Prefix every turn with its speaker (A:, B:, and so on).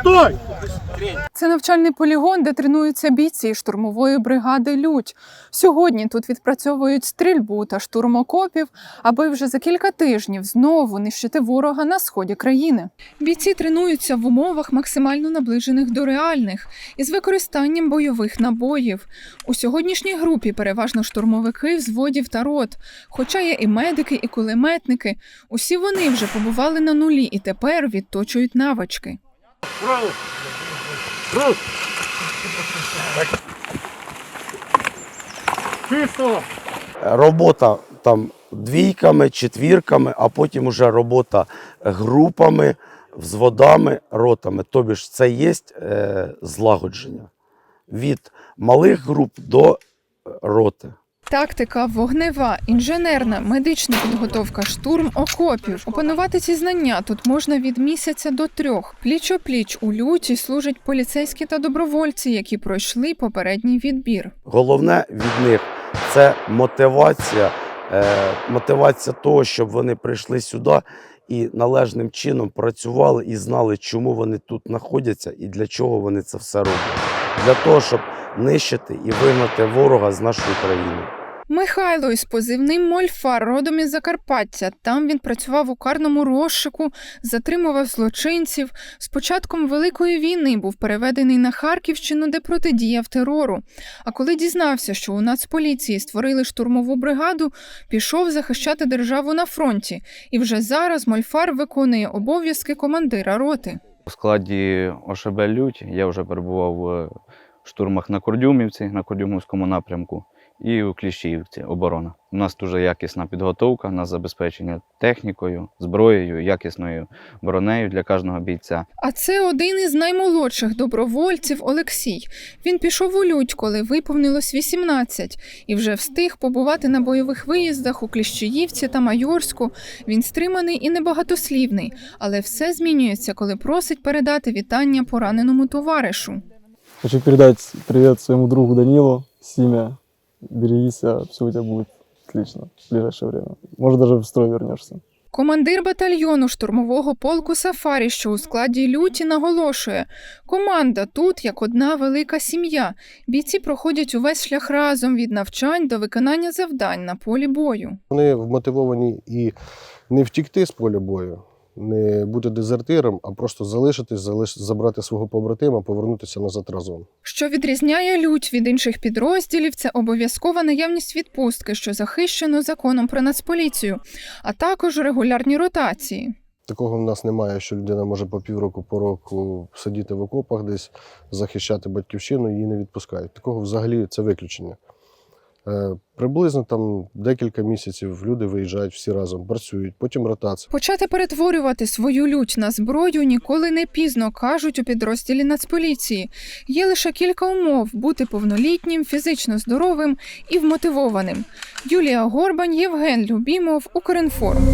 A: Стой!
B: Це навчальний полігон, де тренуються бійці штурмової бригади Лють. Сьогодні тут відпрацьовують стрільбу та штурм окопів, аби вже за кілька тижнів знову нищити ворога на сході країни. Бійці тренуються в умовах максимально наближених до реальних із використанням бойових набоїв. У сьогоднішній групі переважно штурмовики взводів та рот, хоча є і медики, і кулеметники. Усі вони вже побували на нулі і тепер відточують навички.
A: Чисто!
C: робота там двійками, четвірками, а потім уже робота групами, взводами, ротами. Тобі ж це є е, злагодження від малих груп до е, роти.
B: Тактика, вогнева, інженерна, медична підготовка, штурм окопів. Опанувати ці знання тут можна від місяця до трьох. Пліч-о-пліч у люті служать поліцейські та добровольці, які пройшли попередній відбір.
C: Головне від них це мотивація, е, мотивація того, щоб вони прийшли сюди і належним чином працювали і знали, чому вони тут знаходяться і для чого вони це все роблять. Для того, щоб нищити і вигнати ворога з нашої країни.
B: Михайло із позивним Мольфар, родом із Закарпаття. Там він працював у карному розшику, затримував злочинців. З початком Великої війни був переведений на Харківщину, де протидіяв терору. А коли дізнався, що у Нацполіції створили штурмову бригаду, пішов захищати державу на фронті. І вже зараз Мольфар виконує обов'язки командира роти.
D: У складі ОШБ Лють я вже перебував в штурмах на Кордюмівці, на Кордюмівському напрямку і у Кліщіївці оборона. У нас дуже якісна підготовка на забезпечення технікою, зброєю, якісною бронею для кожного бійця.
B: А це один із наймолодших добровольців Олексій. Він пішов у лють, коли виповнилось 18, і вже встиг побувати на бойових виїздах у Кліщеївці та Майорську. Він стриманий і небагатослівний, але все змінюється, коли просить передати вітання пораненому товаришу.
E: Хочу передать привет своему другу Данилу, Симе. Берегись, все у тебя будет отлично в ближайшее время. Может, даже в строй вернешься.
B: Командир батальйону штурмового полку Сафарі, що у складі люті, наголошує: команда тут як одна велика сім'я. Бійці проходять увесь шлях разом від навчань до виконання завдань на полі бою.
F: Вони вмотивовані і не втікти з поля бою, не бути дезертиром, а просто залишитись, залиш... забрати свого побратима, повернутися назад разом.
B: Що відрізняє лють від інших підрозділів, це обов'язкова наявність відпустки, що захищено законом про нацполіцію, а також регулярні ротації.
F: Такого в нас немає, що людина може по півроку, по року сидіти в окопах десь, захищати батьківщину, її не відпускають. Такого взагалі це виключення. Е, приблизно там декілька місяців люди виїжджають всі разом, працюють, потім ротація.
B: Почати перетворювати свою лють на зброю ніколи не пізно, кажуть у підрозділі Нацполіції. Є лише кілька умов бути повнолітнім, фізично здоровим і вмотивованим. Юлія Горбань, Євген Любімов, Укрінформ.